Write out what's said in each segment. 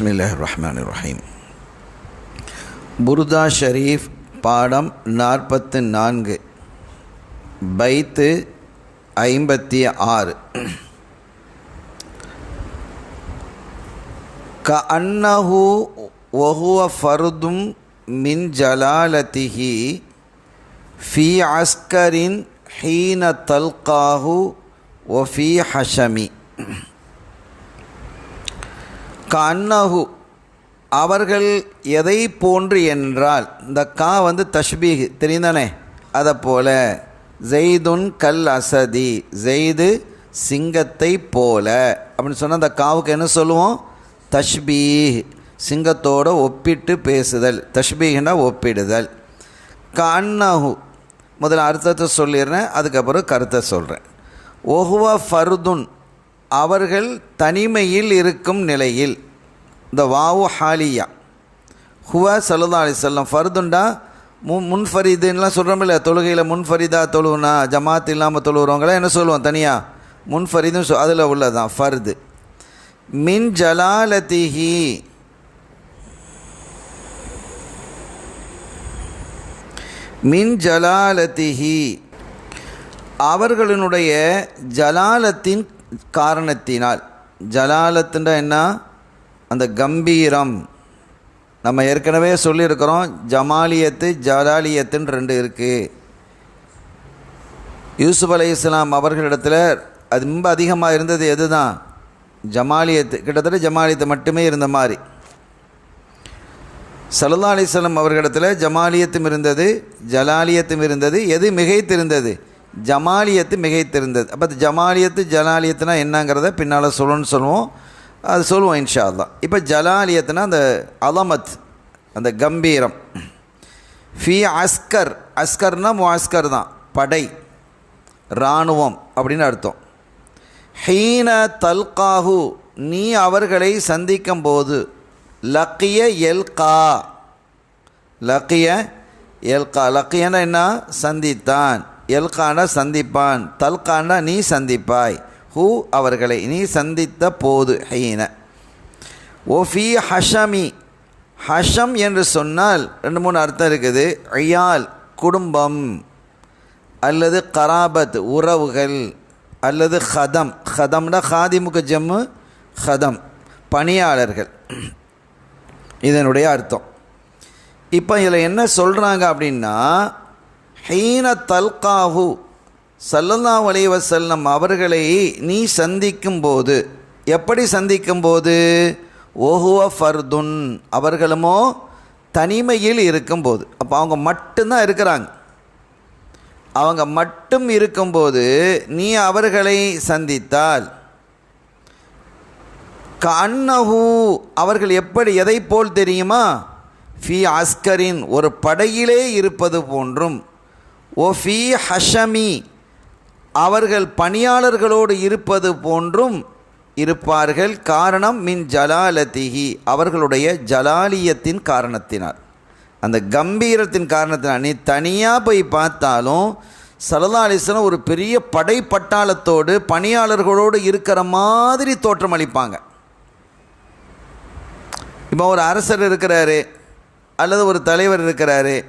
பிஸ்மில்லாஹ் ரஹ்மான் ரஹீம் புர்தா ஷரீஃப் பாடம் நாற்பத்து நான்கு. பைத்து ஐம்பத்தி ஆறு. க அன்னஹு ஒஹுவ ஃபருதும் மின் ஜலாலதிஹி ஃபி அஸ்கரின் ஹீன தல்காஹு ஒஃபி ஹஷமி கண்ணகு அவர்கள் எதை போன்று என்றால் இந்த கா வந்து தஷ்பீக் தெரியுந்தானே? அதை போல ஜெய்துன் கல் அசதி ஜெய்து சிங்கத்தை போல. அப்படின்னு சொன்னால் அந்த காவுக்கு என்ன சொல்லுவோம்? தஷ்பீஹ் சிங்கத்தோடு ஒப்பிட்டு பேசுதல் தஷ்பீஹ்னா ஒப்பிடுதல். கண்ணஹு முதல்ல அர்த்தத்தை சொல்லிடுறேன் அதுக்கப்புறம் கருத்தை சொல்கிறேன் ஒஹுவ ஃபருதுன் அவர்கள் தனிமையில் இருக்கும் நிலையில் இந்த வாவு ஹாலியா. ஹுவ சல்லா அலி சொல்லம் ஃபர்துண்டா? மு முன்ஃபரிதுன்னெலாம் சொல்கிறோம் இல்லை தொழுகையில் முன்ஃபரிதா தொழுவுனா ஜமாத் இல்லாமல் தொழுகிறவங்களாம் என்ன சொல்லுவோம் தனியாக முன்ஃபரிதுன்னு சொ அதில் உள்ளதான் ஃபர்து. மின் ஜலாலதிஹி மின் ஜலாலதிஹி அவர்களினுடைய ஜலாலத்தின் காரணத்தினால். ஜலாலத்துண்டா என்ன? அந்த கம்பீரம். நம்ம ஏற்கனவே சொல்லியிருக்கிறோம் ஜமாலியத்து ஜலாலியத்துன்னு ரெண்டு இருக்குது யூசுப் அலி இஸ்லாம் அவர்களிடத்தில் அது ரொம்ப அதிகமாக இருந்தது எது தான் ஜமாலியத்து கிட்டத்தட்ட ஜமாலியத்து மட்டுமே இருந்த மாதிரி. சல்லா அலிஸ்லாம் அவர்களிடத்தில் ஜமாலியத்தும் இருந்தது ஜலாலியத்தும் இருந்தது. எது மிகைத்திருந்தது? ஜமாலியத்து மிகைத்திருந்தது. அப்போ ஜமாலியத்து ஜலாலியத்துனா என்னங்கிறத பின்னால் சொல்லணும்னு சொல்லுவோம். அது சொல்லுவோம் இன்ஷா அல்லா இப்போ ஜலாலியத்துனா அந்த அலமத் அந்த கம்பீரம். ஃபி அஸ்கர் அஸ்கர்னா முஸ்கர் தான் படை இராணுவம் அப்படின்னு அர்த்தம். ஹீன தல்காஹு நீ அவர்களை சந்திக்கும் போது லக்கிய எல்கா லக்கிய எல்கா லக்கியனா என்ன? சந்தித்தான். எல்கானா சந்திப்பான் தல்கானா நீ சந்திப்பாய். ஹூ அவர்களை நீ சந்தித்த போது ஹீன. ஒஃபி ஹஷமி. ஹஷம் என்று சொன்னால் ரெண்டு மூணு அர்த்தம் இருக்குது. ஐயால் குடும்பம். அல்லது கராபத் உறவுகள். அல்லது ஹதம். ஹதம்னா ஹாதிமுக ஜம்மு ஹதம். பணியாளர்கள். இதனுடைய அர்த்தம். இப்போ இதில் என்ன சொல்கிறாங்க அப்படின்னா ஹீன தல்காஹு. சல்லல்லா அலைவசல்லம் அவர்களை நீ சந்திக்கும் போது எப்படி சந்திக்கும் போது ஓஹுவ ஃபர்துன் அவர்களுமோ தனிமையில் இருக்கும்போது. அப்போ அவங்க மட்டும்தான் இருக்கிறாங்க. அவங்க மட்டும் இருக்கும்போது நீ அவர்களை சந்தித்தால் கண்ணஹூ அவர்கள் எப்படி எதை போல் தெரியுமா? ஃபி அஸ்கரின் ஒரு படையிலே இருப்பது போன்றும். ஓ ஃபி ஹஷமி அவர்கள் பணியாளர்களோடு இருப்பது போன்றும் இருப்பார்கள். காரணம் மின் ஜலாலதிஹி அவர்களுடைய ஜலாலியத்தின் காரணத்தினால். அந்த கம்பீரத்தின் காரணத்தினால். நீ தனியாக போய் பார்த்தாலும் சலதா அலிஸ்லாம் ஒரு பெரிய படை பட்டாளத்தோடு பணியாளர்களோடு இருக்கிற மாதிரி தோற்றம் அளிப்பாங்க. இப்போ ஒரு அரசர் இருக்கிறாரு அல்லது ஒரு தலைவர் இருக்கிறாரு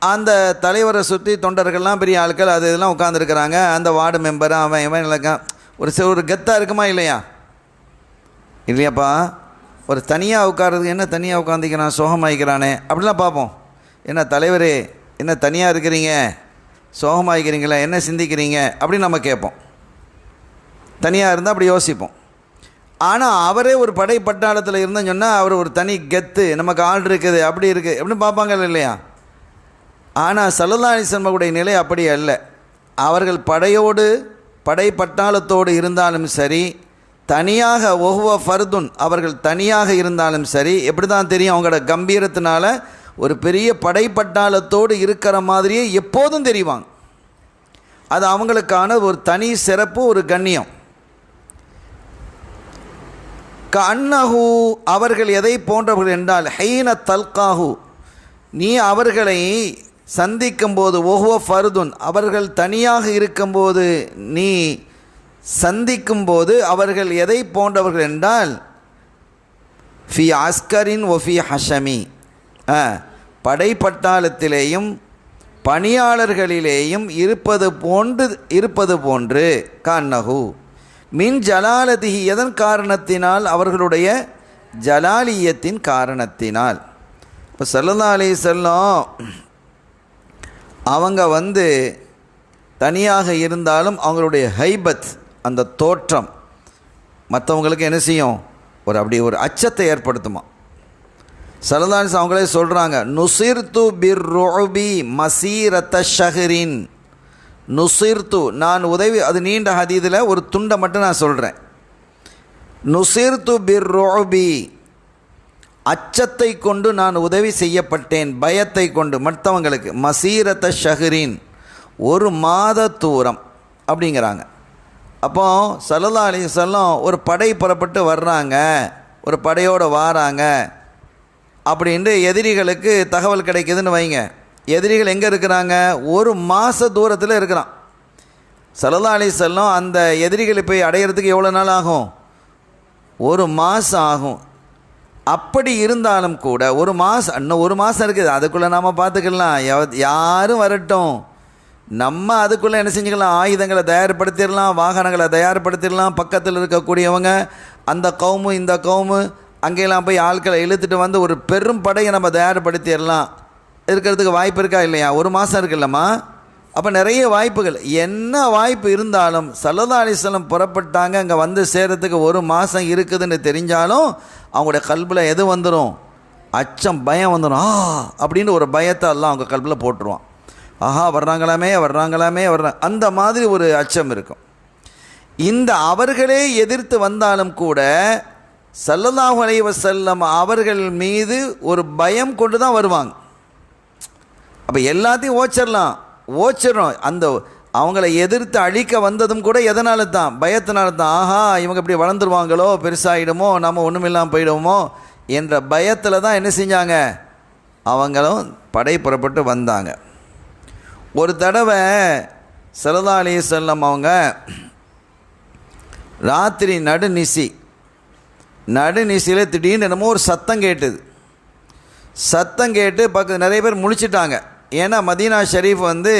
அந்த தலைவரை சுற்றி தொண்டர்கள்லாம் பெரிய ஆட்கள் அது இதெல்லாம் உட்காந்துருக்கிறாங்க அந்த வார்டு மெம்பர் அவன் இவன் இல்லைக்கான் ஒரு சில ஒரு கெத்தாக இருக்குமா இல்லையா? இல்லையாப்பா. ஒரு தனியாக உட்கார்றதுக்கு என்ன தனியாக உட்காந்துக்கிறான் சோகமாயிக்கிறானே. அப்படிலாம் பார்ப்போம். என்ன தலைவரே என்ன தனியாக இருக்கிறீங்க? சோகமாகிக்கிறீங்களா என்ன சிந்திக்கிறீங்க? அப்படின்னு நம்ம கேட்போம். தனியாக இருந்தால் அப்படி யோசிப்போம். ஆனால் அவரே ஒரு படை பட்டாளத்தில் இருந்தேன்னு சொன்னால் அவர் ஒரு தனி கெத்து. நமக்கு ஆள் இருக்குது அப்படி இருக்குது அப்படின்னு பார்ப்பாங்க இல்லையா? ஆனால் சல்லல்லாஹிசன்மகுடைய நிலை அப்படி அல்ல. அவர்கள் படையோடு படை பட்டாளத்தோடு இருந்தாலும் சரி தனியாக ஒவ்வொரு ஃபர்துன் அவர்கள் தனியாக இருந்தாலும் சரி எப்படி தான் தெரியும்? அவங்களோட கம்பீரத்தினால ஒரு பெரிய படை பட்டாளத்தோடு இருக்கிற மாதிரியே எப்போதும் தெரிவாங்க. அது அவங்களுக்கான ஒரு தனி சிறப்பு ஒரு கண்ணியம். கண்ணஹு அவர்கள் எதை போன்றவர்கள் என்றால் ஹைன தல்காஹு நீ அவர்களை சந்திக்கும்போது ஒஹுவ ஃபருதுன் அவர்கள் தனியாக இருக்கும்போது நீ சந்திக்கும்போது அவர்கள் எதை போன்றவர்கள் என்றால் ஃபி அஸ்கரின் ஒஃபி ஹஷமி. ஆ, படைப்பட்டாளத்திலேயும் பணியாளர்களிலேயும் இருப்பது போன்று இருப்பது போன்று கான்னகு மின் ஜலாலதிகி எதன் காரணத்தினால்? அவர்களுடைய ஜலாலியத்தின் காரணத்தினால். இப்போ சல்லல்லா அலி செல்லம் அவங்க வந்து தனியாக இருந்தாலும் அவங்களுடைய ஹைபத் அந்த தோற்றம் மற்றவங்களுக்கு என்ன செய்யும்? ஒரு அப்படி ஒரு அச்சத்தை ஏற்படுத்துமா? சலதானிஸ் அவங்களே சொல்கிறாங்க நுசிர்து பிர் ருபி மசீரத்த ஷஹரின். நுசிர்து நான் உதவி அது நீண்ட ஹதீதில் ஒரு துண்டை மட்டும் நான் சொல்கிறேன் நுசிர்து பிர் ரோபி அச்சத்தை கொண்டு நான் உதவி செய்யப்பட்டேன் பயத்தை கொண்டு. மற்றவங்களுக்கு மசீரத்த ஷஹரின் ஒரு மாத தூரம் அப்படிங்கிறாங்க. அப்போ சல்லல்லா அலி சொல்லம் ஒரு படை புறப்பட்டு வர்றாங்க ஒரு படையோடு வாராங்க. அப்படின்ட்டு எதிரிகளுக்கு தகவல் கிடைக்குதுன்னு வைங்க. எதிரிகள் எங்கே இருக்கிறாங்க? ஒரு மாத தூரத்தில் இருக்கிறான். சல்லல்லா அலி செல்லம் அந்த எதிரிகளை போய் அடையிறதுக்கு எவ்வளோ நாள் ஆகும்? ஒரு மாதம் ஆகும். அப்படி இருந்தாலும் கூட ஒரு மாதம் இன்னும் ஒரு மாதம் இருக்குது. அதுக்குள்ளே நாம் பார்த்துக்கலாம். எவ- யாரும் வரட்டும். நம்ம அதுக்குள்ளே என்ன செஞ்சுக்கலாம்? ஆயுதங்களை தயார்படுத்திடலாம் வாகனங்களை தயார்படுத்திடலாம். பக்கத்தில் இருக்கக்கூடியவங்க அந்த கவுமு இந்த கவுமு அங்கெல்லாம் போய் ஆட்களை இழுத்துட்டு வந்து ஒரு பெரும் படையை நம்ம தயார்படுத்திடலாம். இருக்கிறதுக்கு வாய்ப்பு இருக்கா இல்லையா? ஒரு மாதம் இருக்குல்லம்மா. அப்போ நிறைய வாய்ப்புகள். என்ன வாய்ப்பு இருந்தாலும் சல்லதா அலிஸ்லம் புறப்பட்டாங்க அங்கே வந்து சேர்றதுக்கு ஒரு மாதம் இருக்குதுன்னு தெரிஞ்சாலும் அவங்களுடைய கல்பில் எது வந்துடும் அச்சம் பயம் வந்துடும் ஆ அப்படின்னு ஒரு பயத்தை எல்லாம் அவங்க கல்பில் போட்டுருவான். ஆஹா வர்றாங்களாமே வர்றாங்களாமே வர்றாங்க அந்த மாதிரி ஒரு அச்சம் இருக்கும். இந்த அவர்களே எதிர்த்து வந்தாலும் கூட சல்லல்லாஹு அலைஹி செல்லம் அவர்கள் மீது ஒரு பயம் கொண்டு தான் வருவாங்க. அப்போ எல்லாத்தையும் ஓச்சிடலாம் ஓச்சிடும் அந்த அவங்கள எதிர்த்து அழிக்க வந்ததும் கூட எதனால தான் பயத்தினால தான் ஆஹா இவங்க இப்படி வளர்ந்துருவாங்களோ? பெருசாகிடுமோ நம்ம ஒன்றுமில்லாமல் போயிடுவோமோ? என்ற பயத்தில் தான் என்ன செஞ்சாங்க? அவங்களும் படை புறப்பட்டு வந்தாங்க. ஒரு தடவை சல்லா அலி செல்லம் அவங்க ராத்திரி நடுநிசி நடுநிசியில் திடீர்னு என்னமோ ஒரு சத்தம் கேட்டுது. சத்தம் கேட்டு பக்கத்து நிறைய பேர் முழிச்சிட்டாங்க. ஏன்னா மதீனா ஷெரீஃப் வந்து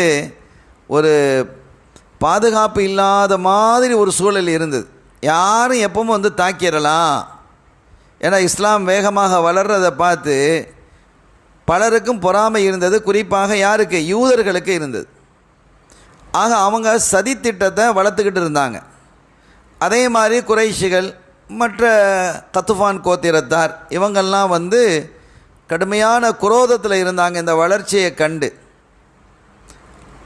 ஒரு பாதுகாப்பு இல்லாத மாதிரி ஒரு சூழல் இருந்தது. யாரும் எப்பவும் வந்து தாக்கிடலாம். ஏன்னா இஸ்லாம் வேகமாக வளர்றதை பார்த்து பலருக்கும் பொறாமை இருந்தது. குறிப்பாக யாருக்கு? யூதர்களுக்கு இருந்தது. ஆக அவங்க சதித்திட்டத்தை வளர்த்துக்கிட்டு இருந்தாங்க. அதே மாதிரி குறைஷிகள் மற்ற கத்துஃபான் கோத்திரத்தார் இவங்கெல்லாம் வந்து கடுமையான குரோதத்தில் இருந்தாங்க இந்த வளர்ச்சியை கண்டு.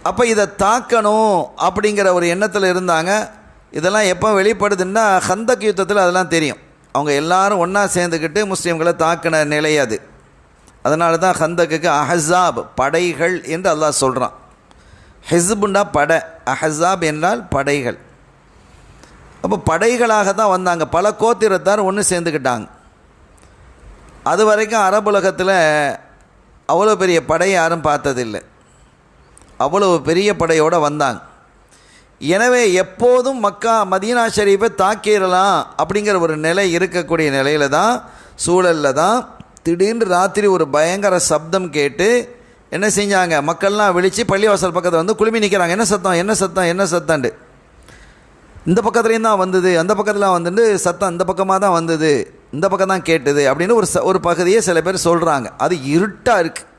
அப்போ இதை தாக்கணும் அப்படிங்கிற ஒரு எண்ணத்தில் இருந்தாங்க. இதெல்லாம் எப்போ வெளிப்படுதுன்னா ஹந்தக் யுத்தத்தில் அதெல்லாம் தெரியும். அவங்க எல்லாரும் ஒன்றா சேர்ந்துக்கிட்டு முஸ்லீம்களை தாக்கின நிலை அது. அதனால தான் ஹந்தக்குக்கு அஹசாப் படைகள் என்று அல்லாஹ் சொல்கிறான் ஹிஸ்புண்டா படை அஹசாப் என்றால் படைகள். அப்போ படைகளாக தான் வந்தாங்க. பல கோத்திரத்தார் ஒன்று சேர்ந்துக்கிட்டாங்க அது வரைக்கும் அரபுலகத்தில் அவ்வளோ பெரிய படை யாரும் பார்த்ததில்லை. அவ்வளவு பெரிய படையோடு வந்தாங்க. எனவே எப்போதும் மக்கா மதீனா ஷரீஃபை தாக்கிடலாம் அப்படிங்கிற ஒரு நிலை இருக்கக்கூடிய நிலையில தான் சூழலில் தான் திடீர்னு ராத்திரி ஒரு பயங்கர சப்தம் கேட்டு என்ன செஞ்சாங்க? மக்கள்லாம் விழித்து பள்ளிவாசல் பக்கத்தில் வந்து குழுமி நிற்கிறாங்க என்ன சத்தம்? என்ன சத்தம்? என்ன சத்தம்ண்டு இந்த பக்கத்துலேயும் தான் வந்தது அந்த பக்கத்தில் வந்துட்டு சத்தம் இந்த பக்கமாக தான் வந்தது. இந்த பக்கம் தான் கேட்டது அப்படின்னு ஒரு ஒரு பகுதியை சில பேர் சொல்கிறாங்க அது இருட்டாக இருக்குது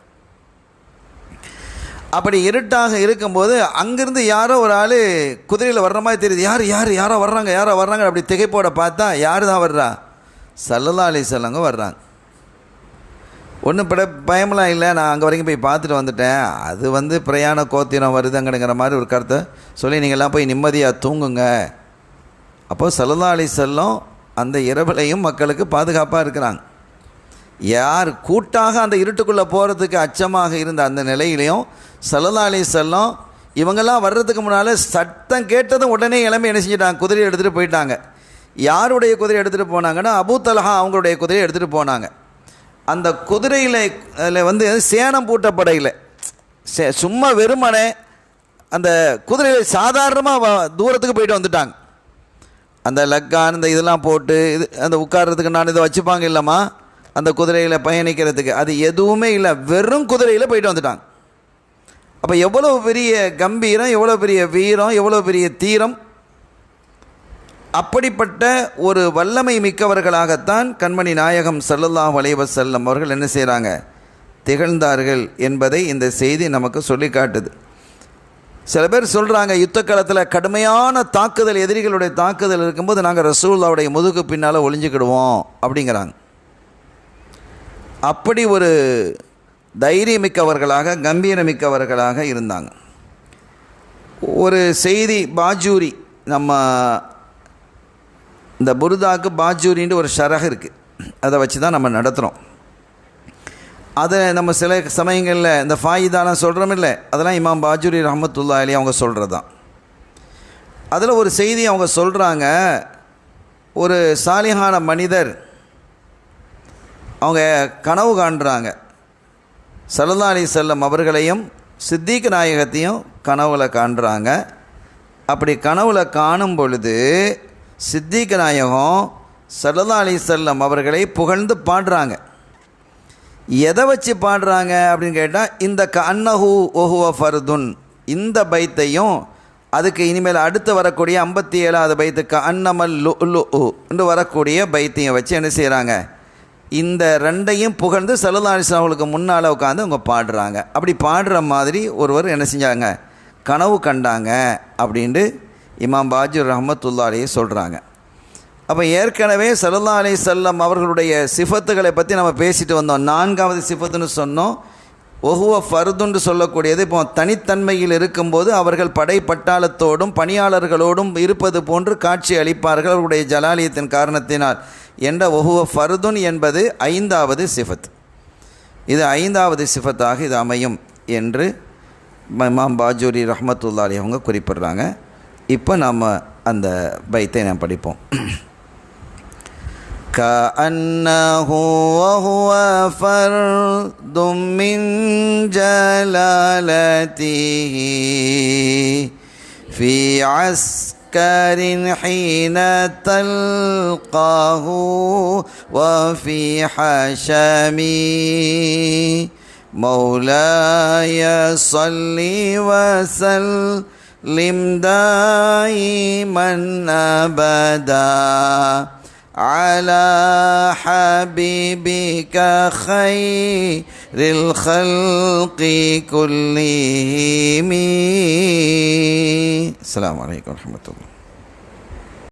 அப்படி இருட்டாக இருக்கும்போது அங்கேருந்து யாரோ ஒரு ஆள் குதிரையில் வர்ற மாதிரி தெரியுது. யார் யார் யாரோ வர்றாங்க யாரோ வர்றாங்க அப்படி திகைப்போட பார்த்தா யார் தான் வர்றா? சல்லல்லா அலி செல்லங்க வர்றாங்க. ஒன்றும் பட பயமெல்லாம் இல்லை. நான் அங்கே வரைக்கும் போய் பார்த்துட்டு வந்துட்டேன். அது வந்து பிரயாண கோத்திரம் வருதுங்கிற மாதிரி ஒரு கருத்தை சொல்லி நீங்கள்லாம் போய் நிம்மதியாக தூங்குங்க. அப்போது சல்லல்லா அலி செல்லம் அந்த இரவுலையும் மக்களுக்கு பாதுகாப்பாக இருக்கிறாங்க. யார் கூட்டாக அந்த இருட்டுக்குள்ளே போகிறதுக்கு அச்சமாக இருந்த அந்த நிலையிலையும் சல்லல்லா செல்லம் இவங்கெல்லாம் வர்றதுக்கு முன்னால் சத்தம் கேட்டதும் உடனே இளமை என்ன செஞ்சிட்டாங்க? குதிரையை எடுத்துகிட்டு போயிட்டாங்க. யாருடைய குதிரை எடுத்துகிட்டு போனாங்கன்னா அபூ தலஹா அவங்களுடைய குதிரையை எடுத்துகிட்டு போனாங்க. அந்த குதிரையில் அதில் வந்து பூட்ட படையில் சே சும்மா வெறுமனே அந்த குதிரையில் சாதாரணமாக தூரத்துக்கு போயிட்டு வந்துட்டாங்க. அந்த லக்கான் இந்த இதெல்லாம் போட்டு இது அந்த உட்கார்றதுக்கு நான் இதை வச்சுப்பாங்க இல்லைம்மா? அந்த குதிரையில் பயணிக்கிறதுக்கு. அது எதுவுமே இல்லை. வெறும் குதிரையில் போயிட்டு வந்துட்டாங்க. அப்போ எவ்வளோ பெரிய கம்பீரம் எவ்வளோ பெரிய வீரம் எவ்வளோ பெரிய தீரம்? அப்படிப்பட்ட ஒரு வல்லமை மிக்கவர்களாகத்தான் கண்மணி நாயகம் ஸல்லல்லாஹு அலைஹி செல்லம் அவர்கள் என்ன செய்கிறாங்க திகழ்ந்தார்கள் என்பதை இந்த செய்தி நமக்கு சொல்லி காட்டுது. சில பேர் சொல்கிறாங்க யுத்த காலத்தில் கடுமையான தாக்குதல் எதிரிகளுடைய தாக்குதல் இருக்கும்போது நாங்கள் ரசூல்லாவுடைய முதுகு பின்னால் ஒளிஞ்சிக்கிடுவோம் அப்படிங்கிறாங்க. அப்படி ஒரு தைரியமிக்கவர்களாக கம்பீரமிக்கவர்களாக இருந்தாங்க. ஒரு செய்தி பாஜூரி நம்ம இந்த புருதாக்கு பாஜூரின்ட்டு ஒரு ஷரக இருக்குது அதை வச்சு தான் நம்ம நடத்துகிறோம் அதை நம்ம சில சமயங்களில் இந்த ஃபாயிதாலாம் சொல்கிறோம் இல்லை அதெல்லாம் இமாம் பாஜூரி ரஹமத்துல்லா அலி அவங்க சொல்கிறது தான் அதில் ஒரு செய்தி அவங்க சொல்கிறாங்க ஒரு சாலிஹான மனிதர் அவங்க கனவு காண்றாங்க. சல்லா அலி செல்லம் அவர்களையும் சித்திக் நாயகத்தையும் கனவுல காண்றாங்க. அப்படி கனவுல காணும் பொழுது சித்திக் நாயகம் சல்லா அலி செல்லம் அவர்களை புகழ்ந்து பாடுறாங்க. எதை வச்சு பாடுறாங்க அப்படின்னு கேட்டால் இந்த க அன்னஹு ஒஹுவ ஃபர்துன் இந்த பைத்தையும் அதுக்கு இனிமேல் அடுத்து வரக்கூடிய ஐம்பத்தி ஏழாவது பைத்துக்கு அன்னமல் லு லு என்று வரக்கூடிய பைத்தையும் வச்சு என்ன செய்கிறாங்க இந்த ரெண்டையும் புகழ்ந்து சலுதானிசன் அவங்களுக்கு முன்னால் உட்காந்து அவங்க பாடுறாங்க. அப்படி பாடுற மாதிரி ஒருவர் என்ன செஞ்சாங்க? கனவு கண்டாங்க அப்படின்ட்டு இமாம் பாஜூர் ரஹமத்துல்லாலேயே சொல்கிறாங்க அப்போ ஏற்கனவே சல்லா அலி செல்லம் அவர்களுடைய சிஃபத்துகளை பற்றி நம்ம பேசிட்டு வந்தோம். நான்காவது சிஃபத்துன்னு சொன்னோம். ஒகுவ ஃபர்துன்னு சொல்லக்கூடியது இப்போ தனித்தன்மையில் இருக்கும்போது அவர்கள் படை பட்டாளத்தோடும் பணியாளர்களோடும் இருப்பது போன்று காட்சி அளிப்பார்கள் அவருடைய ஜலாலியத்தின் காரணத்தினால். என்ற ஒகுவ ஃபர்துன் என்பது ஐந்தாவது சிஃபத். இது ஐந்தாவது சிஃபத்தாக இது அமையும் என்று இமாம் பாஜூரி ரஹமத்துல்லாலி அவங்க குறிப்பிடுறாங்க. இப்போ நாம் அந்த பைத்தை நாம் படிப்போம். كأنه وهو فرد من جلالته في عسكر حين تلقاه وفي حشمي مولاي صل وسلم دائما ابدا. على حبيبك خير الخلق كلهم. السلام عليكم ورحمة الله.